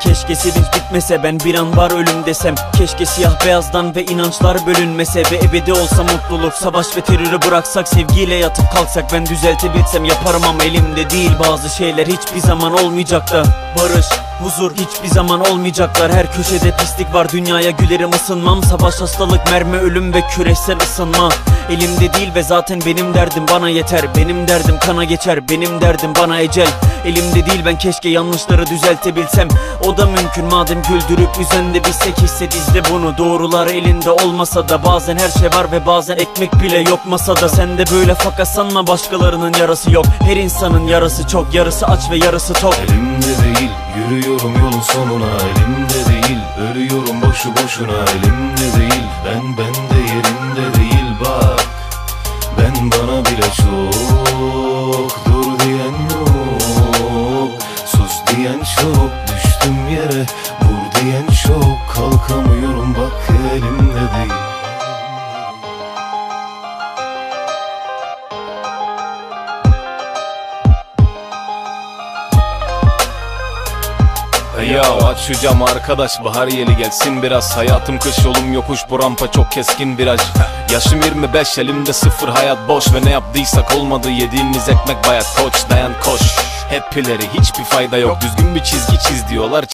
Keşke sevinç bitmese ben bir an var ölüm desem. Keşke siyah beyazdan ve inançlar bölünmese Ve ebedi olsa mutluluk Savaş ve terörü bıraksak sevgiyle yatıp kalksak. Ben düzeltebilsem yaparım ama elimde değil Bazı şeyler hiçbir zaman olmayacak da. Barış, huzur hiçbir zaman olmayacaklar. Her köşede pislik var dünyaya gülerim ısınmam. Savaş hastalık mermi ölüm ve küresel ısınma. Elimde değil ve zaten benim derdim bana yeter. Benim derdim kana geçer benim derdim bana ecel. Elimde değil ben keşke yanlışları düzeltebilsem. O da mümkün madem güldürüp üzen de bilsek hisset izle bunu. Doğrular elinde olmasa da bazen her şey var ve bazen ekmek bile yok masada. Sen de böyle fakat sanma başkalarının yarası yok. Her insanın yarası çok yarısı aç ve yarısı tok. Elimde değil yürüyorum yolun sonuna Elimde değil. Ölüyorum boşu boşuna Elimde değil. Ben bende yerinde değil. Bak Ben bana bile çok dur diyen yok. Sus diyen çok düştüm yere Vur diyen çok. Kalkamıyorum Ya aç şu camı arkadaş bahar yeli gelsin biraz. Hayatım kış yolum yokuş bu rampa çok keskin viraj. Yaşım 25 elimde sıfır hayat. Boş Ve ne yaptıysak olmadı. Yediğimiz ekmek bayat Koç dayan koş. Hep ileri hiçbir fayda yok. Düzgün bir çizgi çiz diyorlar